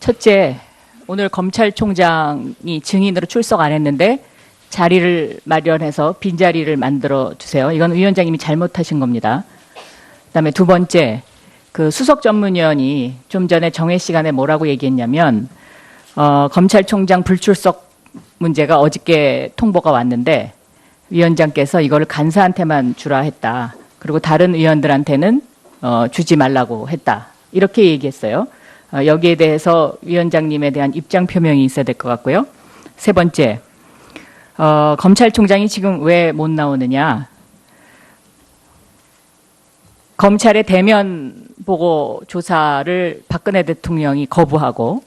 첫째, 오늘 검찰총장이 증인으로 출석 안 했는데 자리를 마련해서 빈자리를 만들어 주세요. 이건 위원장님이 잘못하신 겁니다. 그다음에 두 번째, 그 수석 전문위원이 좀 전에 정회 시간에 뭐라고 얘기했냐면 어, 검찰총장 불출석 문제가 어저께 통보가 왔는데 위원장께서 이거를 간사한테만 주라 했다. 그리고 다른 의원들한테는 어, 주지 말라고 했다. 이렇게 얘기했어요. 어, 여기에 대해서 위원장님에 대한 입장 표명이 있어야 될 것 같고요. 세 번째, 어, 검찰총장이 지금 왜 못 나오느냐? 검찰의 대면 보고 조사를 박근혜 대통령이 거부하고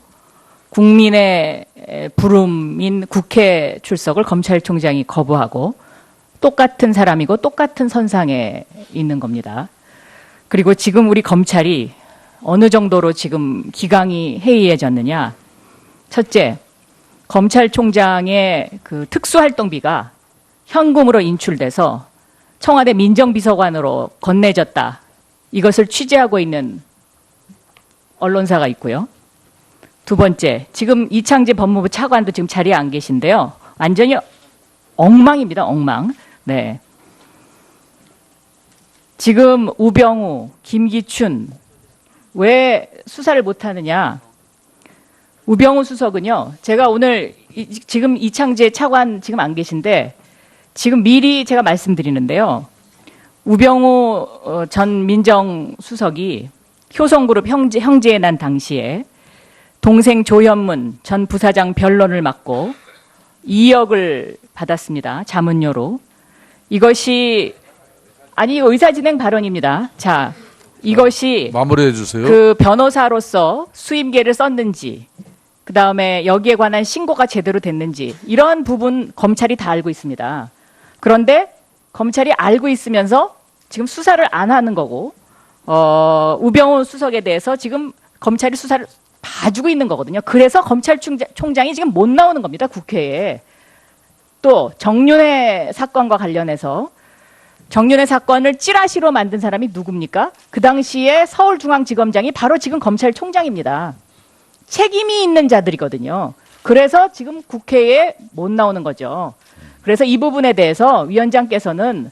국민의 에, 부름인 국회 출석을 검찰총장이 거부하고 똑같은 사람이고 똑같은 선상에 있는 겁니다. 그리고 지금 우리 검찰이 어느 정도로 지금 기강이 해이해졌느냐? 첫째, 검찰총장의 그 특수활동비가 현금으로 인출돼서 청와대 민정비서관으로 건네졌다. 이것을 취재하고 있는 언론사가 있고요. 두 번째, 지금 이창재 법무부 차관도 지금 자리에 안 계신데요. 완전히 엉망입니다, 엉망. 네. 지금 우병우, 김기춘, 왜 수사를 못하느냐? 우병우 수석은요, 제가 오늘 이- 지금 이창재 차관 지금 안 계신데 지금 미리 제가 말씀드리는데요. 우병우 어, 전 민정수석이 효성그룹 형제, 형제에 난 당시에 동생 조현문 전 부사장 변론을 맡고 2억을 받았습니다. 자문료로. 이것이 아니 의사진행 발언입니다. 자, 이것이 마무리해 주세요. 그 변호사로서 수임계를 썼는지, 그 다음에 여기에 관한 신고가 제대로 됐는지, 이런 부분 검찰이 다 알고 있습니다. 그런데 검찰이 알고 있으면서 지금 수사를 안 하는 거고, 어, 우병우 수석에 대해서 지금 검찰이 수사를 봐주고 있는 거거든요. 그래서 검찰총장이 지금 못 나오는 겁니다. 국회에. 또 정윤회 사건과 관련해서 정윤회 사건을 찌라시로 만든 사람이 누굽니까? 그 당시에 서울중앙지검장이 바로 지금 검찰총장입니다. 책임이 있는 자들이거든요. 그래서 지금 국회에 못 나오는 거죠. 그래서 이 부분에 대해서 위원장께서는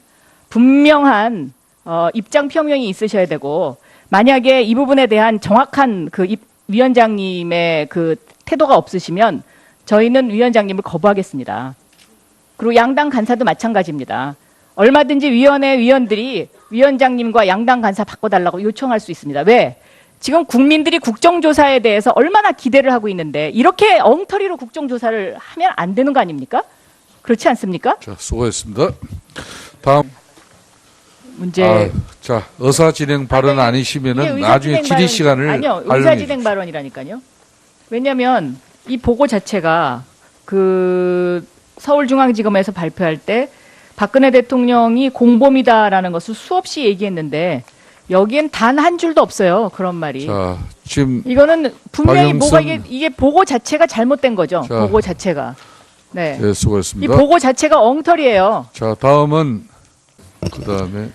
분명한 어, 입장 표명이 있으셔야 되고 만약에 이 부분에 대한 정확한 그 입- 위원장님의 그 태도가 없으시면 저희는 위원장님을 거부하겠습니다. 그리고 양당 간사도 마찬가지입니다. 얼마든지 위원회 위원들이 위원장님과 양당 간사 바꿔달라고 요청할 수 있습니다. 왜? 지금 국민들이 국정조사에 대해서 얼마나 기대를 하고 있는데 이렇게 엉터리로 국정조사를 하면 안 되는 거 아닙니까? 그렇지 않습니까? 자, 수고했습니다. 다음 문제 아, 자 의사 진행 발언 이게 아니시면은 의사진행 나중에 질의 시간을 아니요 의사진행. 발언이라니까요. 왜냐하면 이 보고 자체가 그 서울중앙지검에서 발표할 때 박근혜 대통령이 공범이다라는 것을 수없이 얘기했는데 여기엔 단 한 줄도 없어요 그런 말이. 자 지금 이거는 분명히 박영선- 뭐가 이게 이게 보고 자체가 잘못된 거죠. 자. 보고 자체가. 네. 예, 이 수고했습니다. 보고 자체가 엉터리예요. 자 다음은 그 다음에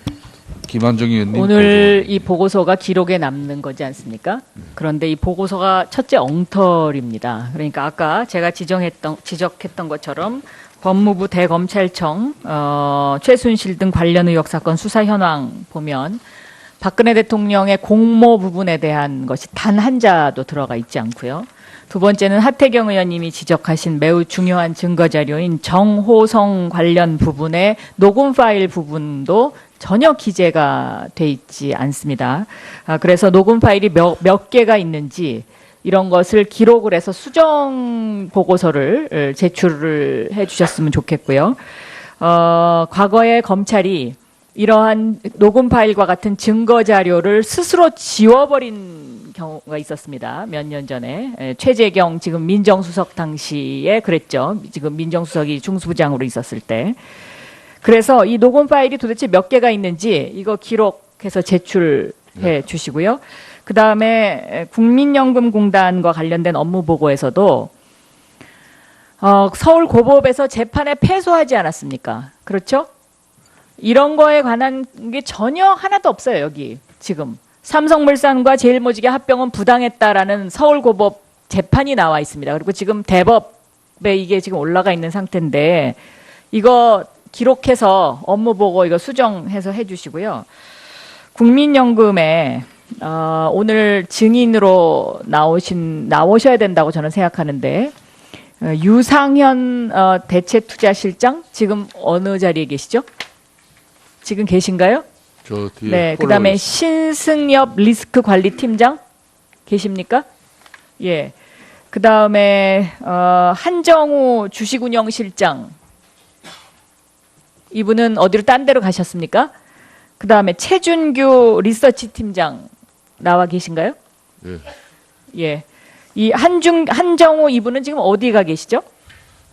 김한정 의원님 오늘 이 보고서가 기록에 남는 거지 않습니까? 그런데 이 보고서가 첫째 엉터리입니다. 그러니까 아까 제가 지정했던 지적했던 것처럼 법무부 대검찰청 어, 최순실 등 관련 의혹 사건 수사 현황 보면 박근혜 대통령의 공모 부분에 대한 것이 단 한 자도 들어가 있지 않고요. 두 번째는 하태경 의원님이 지적하신 매우 중요한 증거 자료인 정호성 관련 부분의 녹음 파일 부분도 전혀 기재가 돼 있지 않습니다. 아, 그래서 녹음 파일이 몇, 몇 개가 있는지 이런 것을 기록을 해서 수정 보고서를 을, 제출을 해 주셨으면 좋겠고요. 어, 과거에 검찰이 이러한 녹음 파일과 같은 증거 자료를 스스로 지워버린 경우가 있었습니다. 몇 년 전에 에, 최재경 지금 민정수석 당시에 그랬죠. 지금 민정수석이 중수부장으로 있었을 때. 그래서 이 녹음 파일이 도대체 몇 개가 있는지 이거 기록해서 제출해 주시고요. 그 다음에 국민연금공단과 관련된 업무 보고에서도 어, 서울 고법에서 재판에 패소하지 않았습니까? 그렇죠? 이런 거에 관한 게 전혀 하나도 없어요, 여기. 지금. 삼성물산과 제일모직의 합병은 부당했다라는 서울 고법 재판이 나와 있습니다. 그리고 지금 대법에 이게 지금 올라가 있는 상태인데 이거 기록해서 업무 보고 이거 수정해서 해주시고요. 국민연금에 어, 오늘 증인으로 나오신 나오셔야 된다고 저는 생각하는데 어, 유상현 어, 대체투자실장 지금 어느 자리에 계시죠? 지금 계신가요? 저 뒤에 네, 그다음에 있- 신승엽 리스크 관리 팀장 계십니까? 예. 그다음에 어, 한정우 주식운영 실장 이분은 어디로 딴 데로 가셨습니까? 그다음에 최준규 리서치 팀장 나와 계신가요? 예. 예. 이 한중 한정우 이분은 지금 어디 가 계시죠?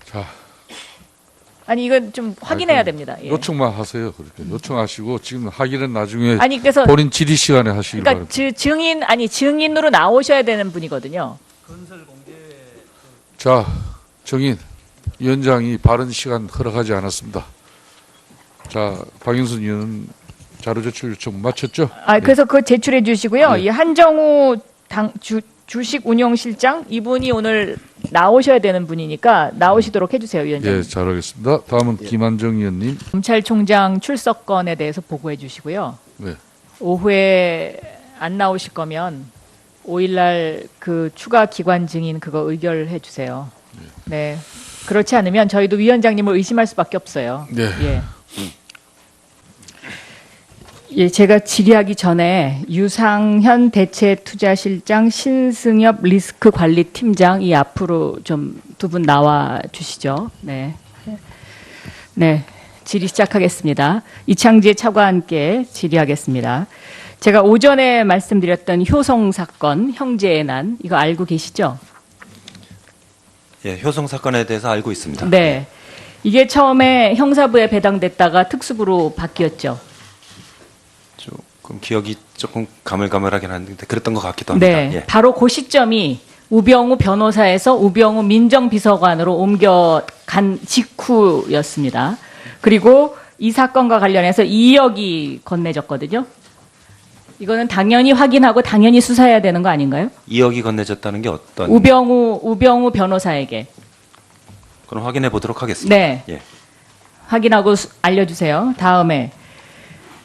자, 아니 이건 좀 확인해야 아이고, 됩니다. 예. 요청만 하세요. 그렇게 요청하시고 지금 하기는 나중에 아니 그래서 본인 질의 시간에 하시길 그러니까. 지- 증인 아니 증인으로 나오셔야 되는 분이거든요. 자, 정인 위원장이 바른 시간 허락하지 않았습니다. 자, 박영순 의원은 자료 제출 요청 마쳤죠? 아 그래서 그거 제출해 주시고요. 네. 이 한정우 당 주, 주식 운영 실장 이분이 오늘 나오셔야 되는 분이니까 나오시도록 해주세요, 위원장. 예, 잘하겠습니다. 다음은 김한정 의원님. 검찰총장 출석건에 대해서 보고해 주시고요. 네. 오후에 안 나오실 거면 5일날 그 추가 기관 증인 그거 의결해 주세요. 네. 그렇지 않으면 저희도 위원장님을 의심할 수밖에 없어요. 네. 예. 예, 제가 질의하기 전에 유상현 대체투자실장, 신승엽 리스크 관리 팀장 이 앞으로 좀 두 분 나와 주시죠. 네. 네. 질의 시작하겠습니다. 이창재 차과 함께 질의하겠습니다. 제가 오전에 말씀드렸던 효성 사건, 형제의 난, 이거 알고 계시죠? 예, 효성 사건에 대해서 알고 있습니다. 네. 이게 처음에 형사부에 배당됐다가 특수부로 바뀌었죠. 조금 기억이 조금 가물가물하긴 한데 그랬던 것 같기도 합니다. 네. 예. 바로 그 시점이 우병우 변호사에서 우병우 민정비서관으로 옮겨간 직후였습니다. 그리고 이 사건과 관련해서 2억이 건네졌거든요. 이거는 당연히 확인하고 당연히 수사해야 되는 거 아닌가요? 2억이 건네졌다는 게 어떤 우병우 우병우 변호사에게 그럼 확인해 보도록 하겠습니다. 네 예. 확인하고 수- 알려주세요. 다음에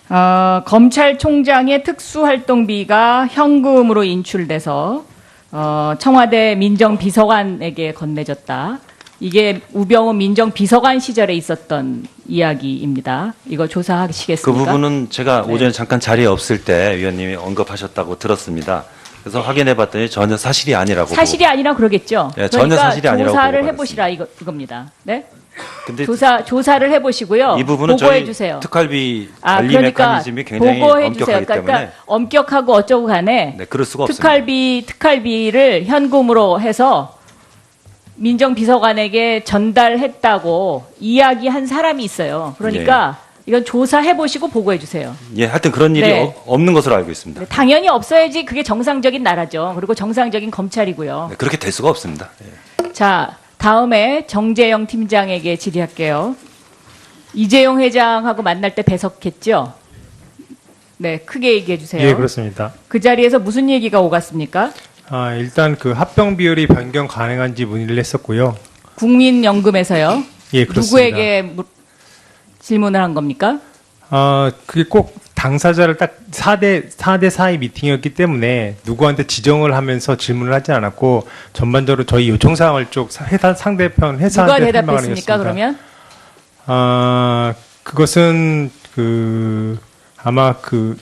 어, 검찰총장의 특수활동비가 현금으로 인출돼서 어, 청와대 민정비서관에게 건네졌다. 이게 우병우 민정비서관 시절에 있었던 이야기입니다. 이거 그 조사하시겠습니까? 부분은 제가 네. 오전에 잠깐 자리에 없을 때 위원님이 언급하셨다고 들었습니다. 그래서 확인해 봤더니 전혀 사실이 아니라고 사실이 아니라 그러겠죠. 예, 전혀 그러니까 사실이 아니라고 조사를 해보시라 이거 이겁니다. 네? 근데 조사 조사를 해보시고요. 이 부분은 보고해 저희 주세요. 특활비 아, 관리 그러니까 메커니즘이 굉장히 보고해 주세요. 엄격하기 그러니까 때문에 엄격하고 어쩌고 간에 네, 그럴 수가 없습니다. 특활비 특활비를 현금으로 해서 민정비서관에게 전달했다고 이야기한 사람이 있어요. 그러니까 이건 조사해 보시고 보고해 주세요. 예, 하여튼 그런 일이 네. 어- 없는 것으로 알고 있습니다. 네, 당연히 없어야지 그게 정상적인 나라죠. 그리고 정상적인 검찰이고요. 네, 그렇게 될 수가 없습니다. 예. 자, 다음에 정재영 팀장에게 질의할게요. 이재용 회장하고 만날 때 배석했죠? 네, 크게 얘기해 주세요. 예, 그렇습니다. 그 자리에서 무슨 얘기가 오갔습니까? 아, 일단 그 합병 비율이 변경 가능한지 문의를 했었고요. 국민연금에서요. 예, 그렇습니다. 누구에게 무- 질문을 한 겁니까? 아, 그게 꼭 당사자를 딱 4대 4대 4의 미팅이었기 때문에 누구한테 지정을 하면서 질문을 하지 않았고 전반적으로 저희 요청 사항을 쪽 회사 상대편 누가 회사한테 설명하는 대답했습니까? 그러면 아, 그것은 그 아마 그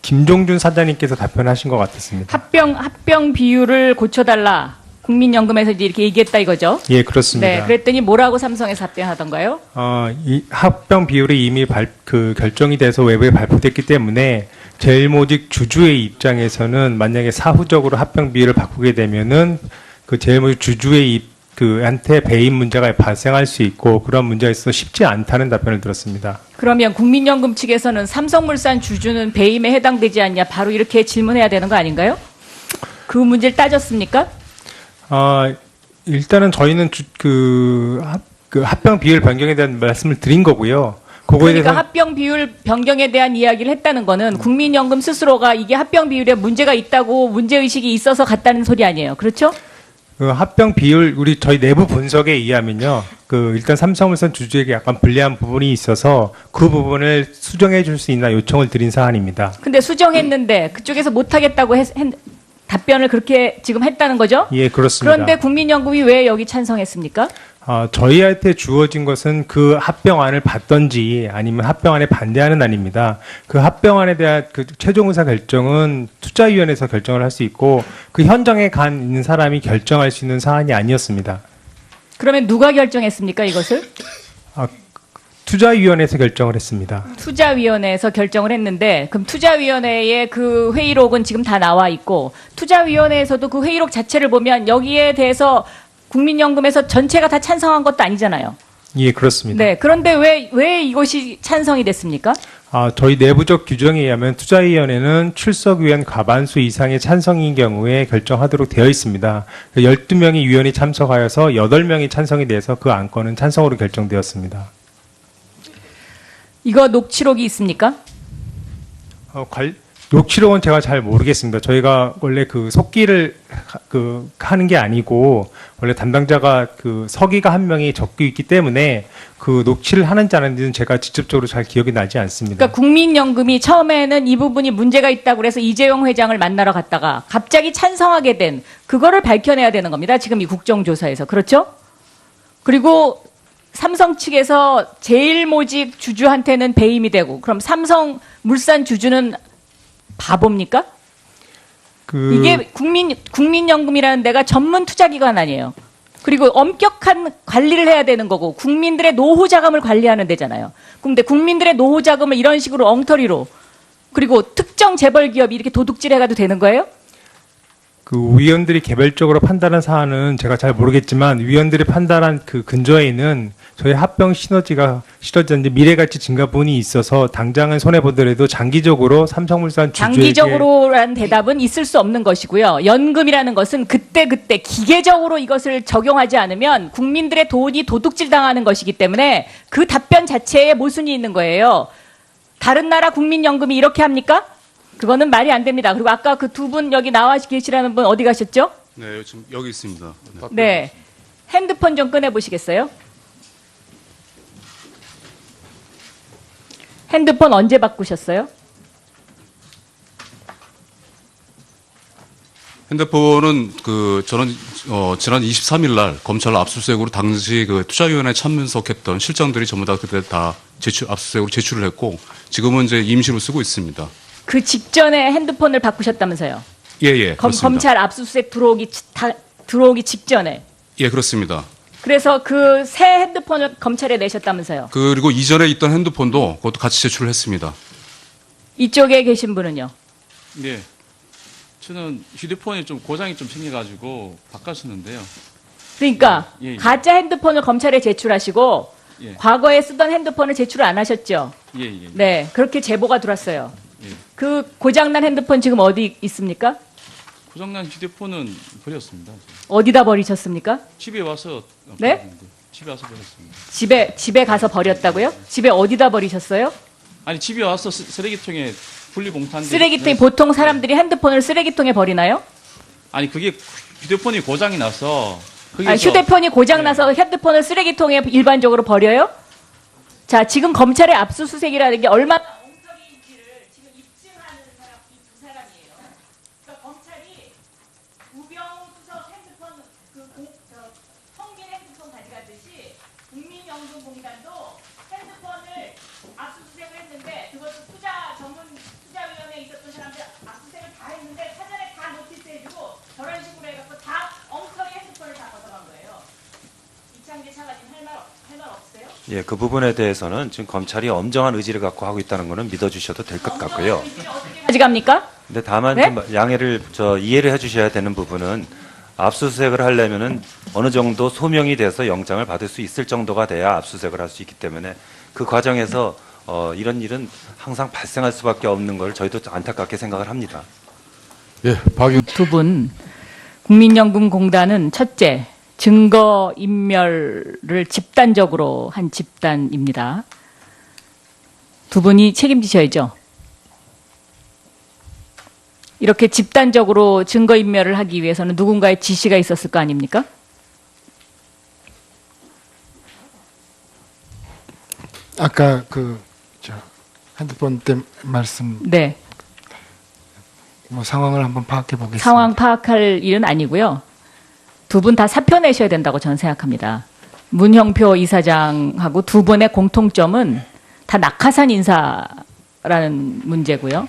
김종준 사장님께서 답변하신 것 같았습니다. 합병 합병 비율을 고쳐달라. 국민연금에서 이제 이렇게 얘기했다 이거죠? 예, 그렇습니다. 네, 그랬더니 뭐라고 삼성에서 답변하던가요? 어, 이 합병 비율이 이미 발, 그 결정이 돼서 외부에 발표됐기 때문에 제일모직 주주의 입장에서는 만약에 사후적으로 합병 비율을 바꾸게 되면은 그 제일모직 주주의 입, 그한테 배임 문제가 발생할 수 있고 그런 문제가 있어서 쉽지 않다는 답변을 들었습니다. 그러면 국민연금 측에서는 삼성물산 주주는 배임에 해당되지 않냐 바로 이렇게 질문해야 되는 거 아닌가요? 그 문제를 따졌습니까? 아, 일단은 저희는 주, 그, 합, 그 합병 비율 변경에 대한 말씀을 드린 거고요. 그거에 그러니까 대해서 합병 비율 변경에 대한 이야기를 했다는 거는 국민연금 스스로가 이게 합병 비율에 문제가 있다고 문제 의식이 있어서 갔다는 소리 아니에요. 그렇죠? 그 합병 비율 우리 저희 내부 분석에 의하면요. 그 일단 삼성물산 주주에게 약간 불리한 부분이 있어서 그 부분을 수정해 줄 수 있나 요청을 드린 사안입니다. 근데 수정했는데 그쪽에서 못 하겠다고 했, 했- 답변을 그렇게 지금 했다는 거죠? 예, 그렇습니다. 그런데 국민연금이 왜 여기 찬성했습니까? 아, 저희한테 주어진 것은 그 합병안을 받던지 아니면 합병안에 반대하는 안입니다. 그 합병안에 대한 그 최종 의사 결정은 투자위원회에서 결정을 할 수 있고 그 현장에 간 있는 사람이 결정할 수 있는 사안이 아니었습니다. 그러면 누가 결정했습니까, 이것을? 투자위원회에서 결정을 했습니다. 투자위원회에서 결정을 했는데 그럼 투자위원회의 그 회의록은 지금 다 나와 있고 투자위원회에서도 그 회의록 자체를 보면 여기에 대해서 국민연금에서 전체가 다 찬성한 것도 아니잖아요. 예, 그렇습니다. 네. 그런데 왜, 왜 이것이 찬성이 됐습니까? 아, 저희 내부적 규정에 의하면 투자위원회는 출석위원 과반수 이상의 찬성인 경우에 결정하도록 되어 있습니다. 12명의 위원이 참석하여서 8명이 찬성이 돼서 그 안건은 찬성으로 결정되었습니다. 이거 녹취록이 있습니까? 어, 관, 녹취록은 제가 잘 모르겠습니다. 저희가 원래 그 속기를 하- 그 하는 게 아니고 원래 담당자가 그 서기가 한 명이 적고 있기 때문에 그 녹취를 하는지 안 하는지는 제가 직접적으로 잘 기억이 나지 않습니다. 그러니까 국민연금이 처음에는 이 부분이 문제가 있다고 그래서 이재용 회장을 만나러 갔다가 갑자기 찬성하게 된 그거를 밝혀내야 되는 겁니다. 지금 이 국정조사에서. 그렇죠? 그리고 삼성 측에서 제일 모직 주주한테는 배임이 되고 그럼 삼성 물산 주주는 바보입니까? 그 이게 국민 국민연금이라는 데가 전문 투자기관 아니에요. 그리고 엄격한 관리를 해야 되는 거고 국민들의 노후 자금을 관리하는 데잖아요. 근데 국민들의 노후 자금을 이런 식으로 엉터리로 그리고 특정 재벌 기업이 이렇게 도둑질해가도 되는 거예요? 그 위원들이 개별적으로 판단한 사안은 제가 잘 모르겠지만 위원들이 판단한 그 근저에 있는 저희 합병 시너지가 시너지인데 미래가치 증가분이 있어서 당장은 손해 보더라도 장기적으로 삼성물산 주주에게 장기적으로라는 대답은 있을 수 없는 것이고요. 연금이라는 것은 그때 그때 기계적으로 이것을 적용하지 않으면 국민들의 돈이 도둑질 당하는 것이기 때문에 그 답변 자체에 모순이 있는 거예요. 다른 나라 국민연금이 이렇게 합니까? 그거는 말이 안 됩니다. 그리고 아까 그 두 분 여기 나와 계시라는 분 어디 가셨죠? 네, 지금 여기 있습니다. 네. 네. 핸드폰 좀 꺼내 보시겠어요? 핸드폰 언제 바꾸셨어요? 핸드폰은 그 저는 어, 지난 23일 날 검찰 압수수색으로 당시 그 투자위원회 참석했던 실장들이 전부 다 그때 다 제출 압수수색으로 제출을 했고 지금은 이제 임시로 쓰고 있습니다. 그 직전에 핸드폰을 바꾸셨다면서요? 예, 예, 검. 검찰 압수수색 들어오기 지- 다, 들어오기 직전에. 예, 그렇습니다. 그래서 그 새 핸드폰을 검찰에 내셨다면서요? 그리고 이전에 있던 핸드폰도 그것도 같이 제출을 했습니다. 이쪽에 계신 분은요? 네. 저는 휴대폰이 좀 고장이 좀 생겨가지고 바꿨었는데요. 그러니까 예, 예. 가짜 핸드폰을 검찰에 제출하시고 예. 과거에 쓰던 핸드폰을 제출을 안 하셨죠? 예, 예. 네, 그렇게 제보가 들어왔어요. 예. 그 고장난 핸드폰 지금 어디 있습니까? 고장난 휴대폰은 버렸습니다. 어디다 버리셨습니까? 집에 와서 네? 버렸는데, 집에 와서 버렸습니다. 집에 집에 가서 버렸다고요? 집에 어디다 버리셨어요? 아니 집에 와서 쓰- 쓰레기통에 분리봉탄 쓰레기통 에 보통 사람들이 핸드폰을 쓰레기통에 버리나요? 아니 그게 휴대폰이 고장이 나서 거기서 아, 휴대폰이 고장 네. 나서 핸드폰을 쓰레기통에 일반적으로 버려요? 자, 지금 검찰의 압수수색이라는 게 얼마나 엉터리인지를 지금 입증하는 사람 이 두 사람이에요. 그러니까 검찰이 우병우수석 핸드폰 그 공, 저, 성민 핸드폰 가져가듯이 국민연금공단도 핸드폰을 압수수색을 했는데 그것도 투자 전문 투자위원회에 있었던 사람들 압수수색을 다 했는데 사전에 다 노티스해주고 저런 식으로 해갖고 다 엉터리 핸드폰을 다 걷어간 거예요. 이창재 차관님 할말 할말 없어요? 예, 그 부분에 대해서는 지금 검찰이 엄정한 의지를 갖고 하고 있다는 것은 믿어주셔도 될 것 같고요. 가져갑니까? 근데 다만 네? 좀 양해를 저 이해를 해주셔야 되는 부분은 압수수색을 하려면은 어느 정도 소명이 돼서 영장을 받을 수 있을 정도가 돼야 압수수색을 할 수 있기 때문에 그 과정에서 어, 이런 일은 항상 발생할 수밖에 없는 걸 저희도 안타깝게 생각을 합니다. 예, 박윤 두분 국민연금공단은 첫째 증거 인멸을 집단적으로 한 집단입니다. 두 분이 책임지셔야죠. 이렇게 집단적으로 증거 인멸을 하기 위해서는 누군가의 지시가 있었을 거 아닙니까? 아까 그저 핸드폰 때 말씀 네. 뭐 상황을 한번 파악해 보겠습니다. 상황 파악할 일은 아니고요. 두 분 다 사표 내셔야 된다고 저는 생각합니다. 문형표 이사장하고 두 분의 공통점은 다 낙하산 인사라는 문제고요.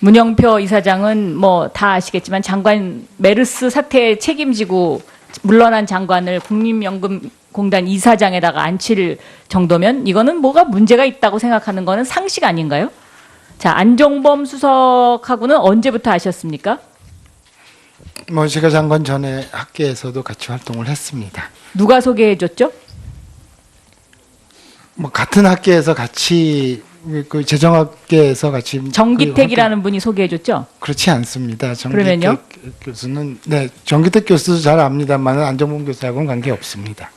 문영표 이사장은 뭐 다 아시겠지만 장관 메르스 사태에 책임지고 물러난 장관을 국민연금공단 이사장에다가 앉힐 정도면 이거는 뭐가 문제가 있다고 생각하는 거는 상식 아닌가요? 자, 안종범 수석하고는 언제부터 아셨습니까? 뭐 제가 장관 전에 학계에서도 같이 활동을 했습니다. 누가 소개해 줬죠? 뭐 같은 학계에서 같이 그 재정학계에서 같이 그 정기택이라는 분이 소개해 줬죠? 활동- 그렇지 않습니다. 정기택 그러면요? 교수는 네 정기택 교수도 잘 압니다만 안정범 교수하고는 관계 없습니다.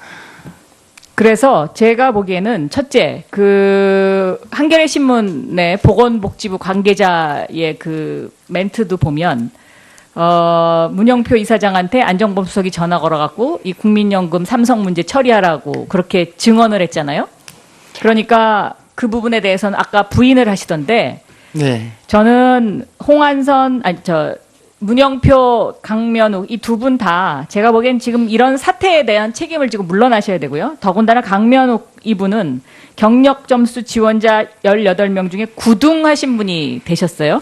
그래서 제가 보기에는 첫째 그 한겨레 신문의 보건복지부 관계자의 그 멘트도 보면 어 문영표 이사장한테 안정범 수석이 전화 걸어갖고 이 국민연금 삼성 문제 처리하라고 그렇게 증언을 했잖아요. 그러니까 그 부분에 대해서는 아까 부인을 하시던데 네. 저는 홍한선 아니 저 문영표 강면욱 이 두 분 다 제가 보기엔 지금 이런 사태에 대한 책임을 지고 물러나셔야 되고요. 더군다나 강면욱 이분은 경력 점수 지원자 18명 중에 9등 하신 분이 되셨어요.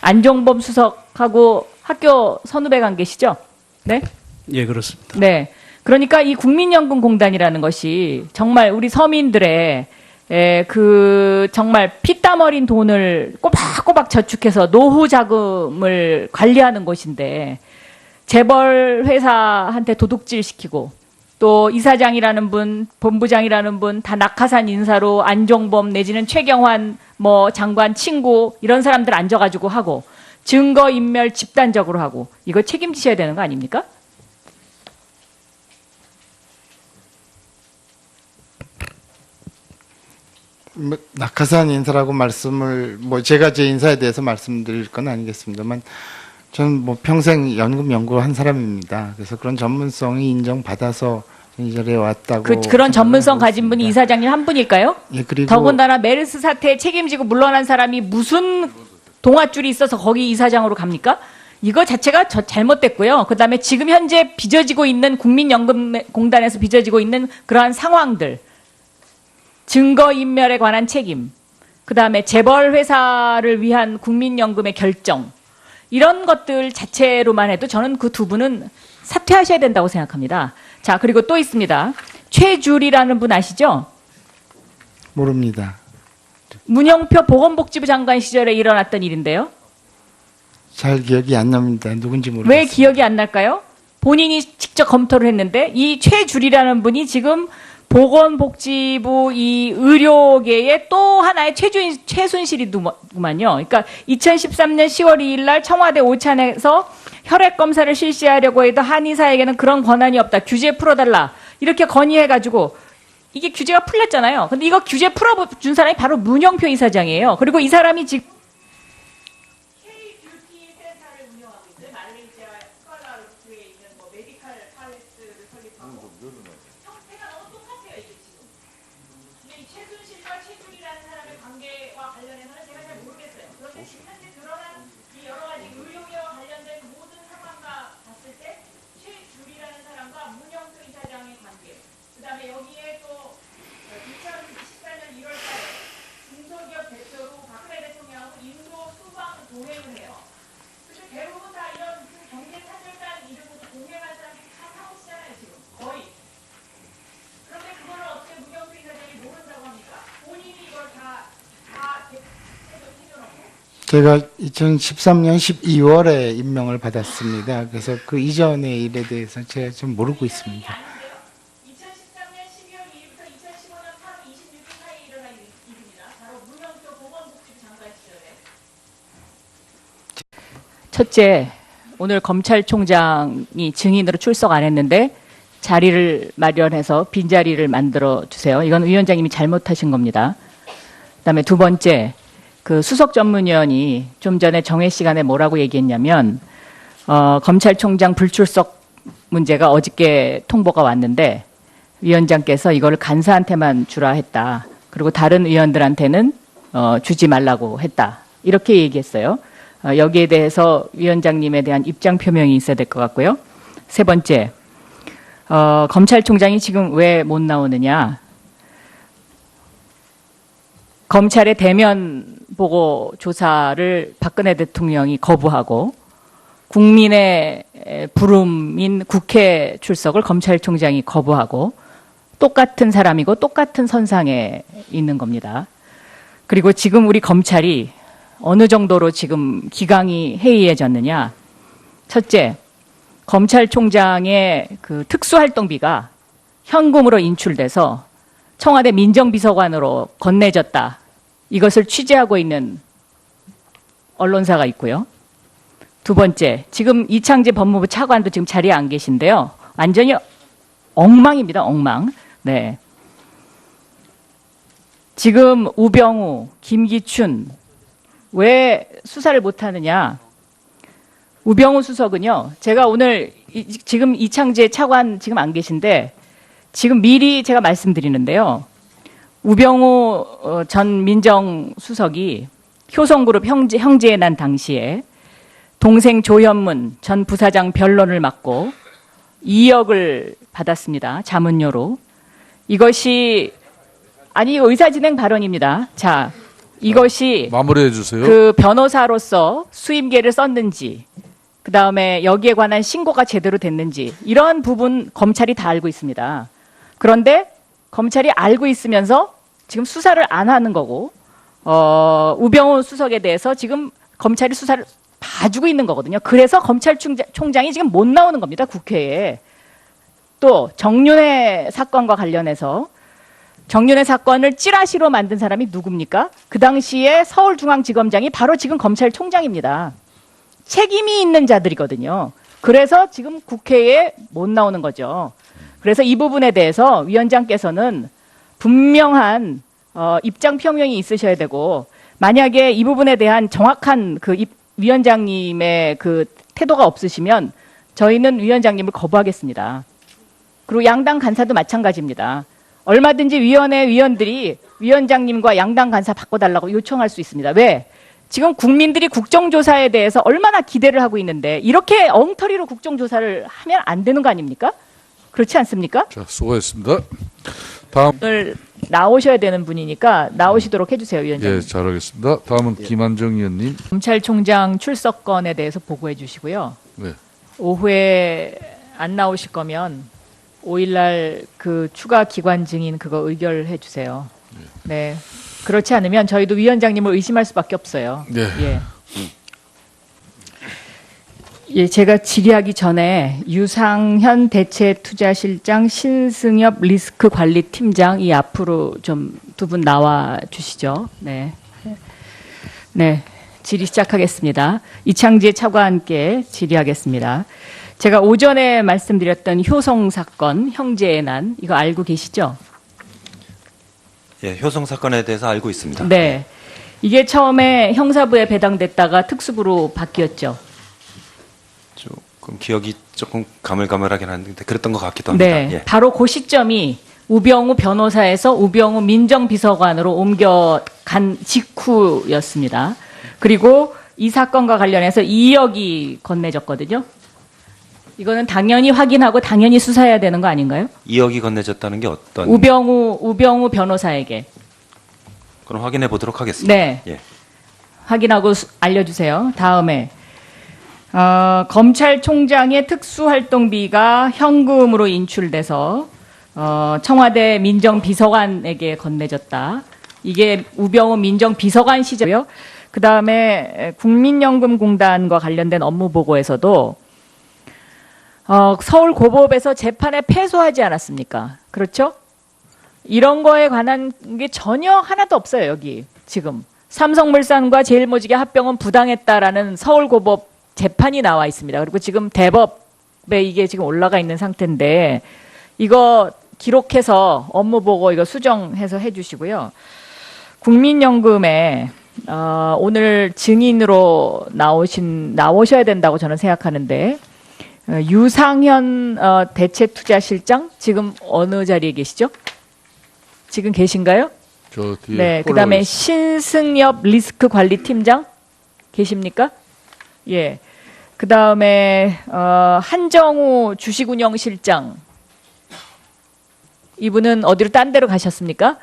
안종범 수석하고 학교 선후배 관계시죠? 네? 예, 그렇습니다. 네. 그러니까 이 국민연금공단이라는 것이 정말 우리 서민들의 에, 그 정말 피땀 어린 돈을 꼬박꼬박 저축해서 노후 자금을 관리하는 곳인데 재벌 회사한테 도둑질 시키고 또 이사장이라는 분, 본부장이라는 분 다 낙하산 인사로 안종범 내지는 최경환 뭐 장관 친구 이런 사람들 앉아가지고 하고 증거 인멸 집단적으로 하고 이거 책임지셔야 되는 거 아닙니까? 뭐 낙하산 인사라고 말씀을 뭐 제가 제 인사에 대해서 말씀드릴 건 아니겠습니다만 저는 뭐 평생 연금 연구한 사람입니다. 그래서 그런 전문성이 인정받아서 이 자리에 왔다고 그, 생각을 전문성 가진 분이. 이사장님 한 분일까요? 예, 그리고 더군다나 메르스 사태에 책임지고 물러난 사람이 무슨 동아줄이 있어서 거기 이사장으로 갑니까? 이거 자체가 저 잘못됐고요. 그다음에 지금 현재 빚어지고 있는 국민연금공단에서 빚어지고 있는 그러한 상황들, 증거 인멸에 관한 책임, 그다음에 재벌 회사를 위한 국민연금의 결정 이런 것들 자체로만 해도 저는 그 두 분은 사퇴하셔야 된다고 생각합니다. 자 그리고 또 있습니다. 최주리라는 분 아시죠? 모릅니다. 문영표 보건복지부 장관 시절에 일어났던 일인데요. 잘 기억이 안 납니다. 누군지 모르겠어요. 왜 기억이 안 날까요? 본인이 직접 검토를 했는데 이 최주리라는 분이 지금 보건복지부 이 의료계의 또 하나의 최준, 최순실이구만요. 그러니까 2013년 10월 2일 날 청와대 오찬에서 혈액 검사를 실시하려고 해도 한의사에게는 그런 권한이 없다. 규제 풀어달라. 이렇게 건의해가지고 이게 규제가 풀렸잖아요. 근데 이거 규제 풀어준 사람이 바로 문영표 이사장이에요. 그리고 이 사람이 지금 최순실과 최준이라는 사람의 관계와 관련해서는 제가 잘 모르겠어요. 그런데 지금 현재 드러난 이 여러 가지 의료계와 관련된 모든 상황과 봤을 때 최준이라는 사람과 문영표 이사장의 관계, 그 다음에 여기에 또 2014년 1월달에 중소기업 대표로 박근혜 대통령하고 인도 수방 동행을 해요. 근데 대부분 다 이런 그 경제 탄절단 이름으로 동행한 사람들이 다 사오시잖아요, 지금. 거의. 그런데 그거를 어떻게 문영표 이사장이 모른다고 합니까? 본인이 이걸 다, 다 대- 해줘- 해줘놓고. 제가 2013년 12월에 임명을 받았습니다. 그래서 그 이전의 일에 대해서 제가 좀 모르고 있습니다. 2013년 12월 2일부터 2015년 8월 26일 사이에 일어난 일- 일입니다. 바로 문영표 보건복지부 장관 시절에. 첫째, 오늘 검찰총장이 증인으로 출석 안 했는데 자리를 마련해서 빈자리를 만들어 주세요. 이건 위원장님이 잘못하신 겁니다. 그다음에 두 번째, 그 수석 전문위원이 좀 전에 정회 시간에 뭐라고 얘기했냐면 어, 검찰총장 불출석 문제가 어저께 통보가 왔는데 위원장께서 이거를 간사한테만 주라 했다. 그리고 다른 의원들한테는 어, 주지 말라고 했다. 이렇게 얘기했어요. 어, 여기에 대해서 위원장님에 대한 입장 표명이 있어야 될 것 같고요. 세 번째, 어, 검찰총장이 지금 왜 못 나오느냐? 검찰의 대면 보고 조사를 박근혜 대통령이 거부하고 국민의 에, 부름인 국회 출석을 검찰총장이 거부하고 똑같은 사람이고 똑같은 선상에 있는 겁니다. 그리고 지금 우리 검찰이 어느 정도로 지금 기강이 해이해졌느냐? 첫째, 검찰총장의 그 특수활동비가 현금으로 인출돼서 청와대 민정비서관으로 건네졌다. 이것을 취재하고 있는 언론사가 있고요. 두 번째, 지금 이창재 법무부 차관도 지금 자리에 안 계신데요. 완전히 엉망입니다, 엉망. 네. 지금 우병우, 김기춘, 왜 수사를 못하느냐? 우병우 수석은요, 제가 오늘 이- 지금 이창재 차관 지금 안 계신데 지금 미리 제가 말씀드리는데요. 우병우 어, 전 민정수석이 효성그룹 형제, 형제에 난 당시에 동생 조현문 전 부사장 변론을 맡고 2억을 받았습니다. 자문료로. 이것이 아니 의사진행 발언입니다. 자, 이것이 마무리해 주세요. 그 변호사로서 수임계를 썼는지, 그 다음에 여기에 관한 신고가 제대로 됐는지, 이런 부분 검찰이 다 알고 있습니다. 그런데 검찰이 알고 있으면서 지금 수사를 안 하는 거고, 어, 우병우 수석에 대해서 지금 검찰이 수사를 봐주고 있는 거거든요. 그래서 검찰총장이 지금 못 나오는 겁니다. 국회에. 또 정윤회 사건과 관련해서 정윤회 사건을 찌라시로 만든 사람이 누굽니까? 그 당시에 서울중앙지검장이 바로 지금 검찰총장입니다. 책임이 있는 자들이거든요. 그래서 지금 국회에 못 나오는 거죠. 그래서 이 부분에 대해서 위원장께서는 분명한 어, 입장 표명이 있으셔야 되고 만약에 이 부분에 대한 정확한 그 입- 위원장님의 그 태도가 없으시면 저희는 위원장님을 거부하겠습니다. 그리고 양당 간사도 마찬가지입니다. 얼마든지 위원회 위원들이 위원장님과 양당 간사 바꿔달라고 요청할 수 있습니다. 왜? 지금 국민들이 국정조사에 대해서 얼마나 기대를 하고 있는데 이렇게 엉터리로 국정조사를 하면 안 되는 거 아닙니까? 그렇지 않습니까? 자, 수고했습니다. 다음 오늘 나오셔야 되는 분이니까 나오시도록 해주세요, 위원장님. 예, 잘하겠습니다. 다음은 김한정 의원님. 검찰총장 출석건에 대해서 보고해 주시고요. 네. 오후에 안 나오실 거면 5일날 그 추가 기관 증인 그거 의결해 주세요. 네. 그렇지 않으면 저희도 위원장님을 의심할 수밖에 없어요. 네. 예. 예, 제가 질의하기 전에 유상현 대체투자실장 신승엽 리스크 관리 팀장 이 앞으로 좀 두 분 나와 주시죠. 네. 네. 질의 시작하겠습니다. 이창재 차관께 질의하겠습니다. 제가 오전에 말씀드렸던 효성 사건, 형제의 난, 이거 알고 계시죠? 예, 효성 사건에 대해서 알고 있습니다. 네. 이게 처음에 형사부에 배당됐다가 특수부로 바뀌었죠. 조금 기억이 조금 가물가물하긴 한데 그랬던 것 같기도 합니다. 네. 예. 바로 그 시점이 우병우 변호사에서 우병우 민정비서관으로 옮겨간 직후였습니다. 그리고 이 사건과 관련해서 2억이 건네졌거든요. 이거는 당연히 확인하고 당연히 수사해야 되는 거 아닌가요? 2억이 건네졌다는 게 어떤? 우병우 우병우 변호사에게. 그럼 확인해 보도록 하겠습니다. 네. 예. 확인하고 수- 알려주세요. 다음에 어, 검찰총장의 특수활동비가 현금으로 인출돼서 어, 청와대 민정비서관에게 건네졌다. 이게 우병우 민정비서관 시절이요. 그 다음에 국민연금공단과 관련된 업무 보고에서도 어, 서울 고법에서 재판에 패소하지 않았습니까? 그렇죠? 이런 거에 관한 게 전혀 하나도 없어요, 여기. 지금. 삼성물산과 제일모직의 합병은 부당했다라는 서울 고법 재판이 나와 있습니다. 그리고 지금 대법에 이게 지금 올라가 있는 상태인데 이거 기록해서 업무 보고 이거 수정해서 해 주시고요. 국민연금에 어, 오늘 증인으로 나오신 나오셔야 된다고 저는 생각하는데 어, 유상현 어, 대체투자실장 지금 어느 자리에 계시죠? 지금 계신가요? 저 뒤에 네. 그다음에. 신승엽 리스크 관리 팀장 계십니까? 예. 그 다음에 어, 한정우 주식운영실장 이분은 어디로 딴 데로 가셨습니까?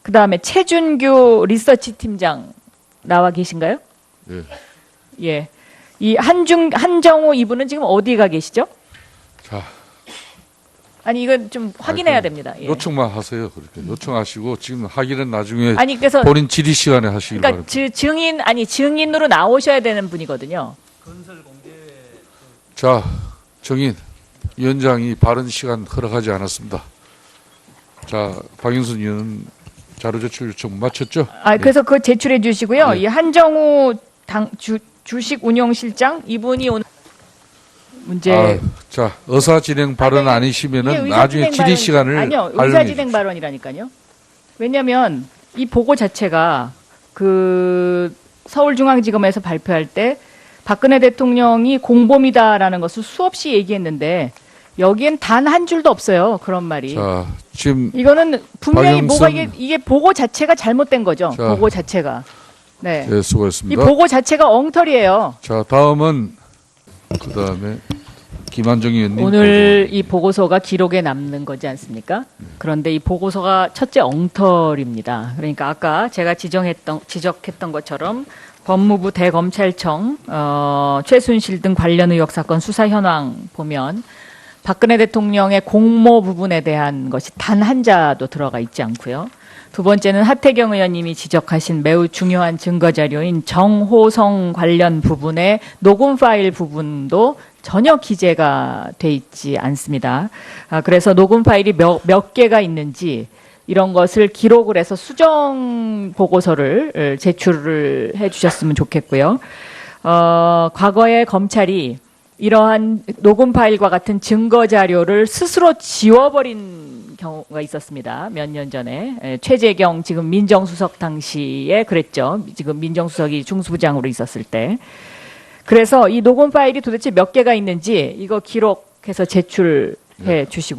그 다음에 최준규 리서치 팀장 나와 계신가요? 예. 예. 이 한중 한정우 이분은 지금 어디 가 계시죠? 자, 아니 이건 좀 확인해야 아이고, 됩니다. 예. 요청만 하세요. 그렇게 요청하시고 지금 하기는 나중에 아니 그래서 본인 질의 시간에 하시길 그러니까 바랍니다. 지- 증인 아니 증인으로 나오셔야 되는 분이거든요. 자, 정인 위원장이 바른 시간 허락하지 않았습니다. 자, 박영순 의원 자료 제출 요청 마쳤죠? 아 그래서 그거 제출해 주시고요. 네. 이 한정우 당 주, 주식 운영 실장 이분이 오늘 문제 아, 자, 의사 진행 발언 네. 아니, 아니, 아니시면은 나중에 질의 발언- 시간을 아니요 의사 진행. 발언이라니까요. 왜냐하면 이 보고 자체가 그 서울중앙지검에서 발표할 때 박근혜 대통령이 공범이다라는 것을 수없이 얘기했는데 여기엔 단 한 줄도 없어요 그런 말이. 자, 지금 이거는 분명히 박영선- 뭐가 이게 이게 보고 자체가 잘못된 거죠. 자. 보고 자체가. 네. 예, 이 수고했습니다. 보고 자체가 엉터리예요. 자, 다음은 그 다음에 김한정 의원님 오늘 이 보고서가 기록에 남는 거지 않습니까? 그런데 이 보고서가 첫째 엉터리입니다. 그러니까 아까 제가 지정했던 지적했던 것처럼 법무부 대검찰청 어, 최순실 등 관련 의혹 사건 수사 현황 보면 박근혜 대통령의 공모 부분에 대한 것이 단 한 자도 들어가 있지 않고요. 두 번째는 하태경 의원님이 지적하신 매우 중요한 증거 자료인 정호성 관련 부분의 녹음 파일 부분도 전혀 기재가 돼 있지 않습니다. 아, 그래서 녹음 파일이 몇, 몇 개가 있는지 이런 것을 기록을 해서 수정 보고서를 어, 제출을 해 주셨으면 좋겠고요. 어, 과거에 검찰이 이러한 녹음 파일과 같은 증거 자료를 스스로 지워버린 경우가 있었습니다. 몇 년 전에 에, 최재경 지금 민정수석 당시에 그랬죠. 지금 민정수석이 중수부장으로 있었을 때. 그래서 이 녹음 파일이 도대체 몇 개가 있는지 이거 기록해서 제출해 주시고.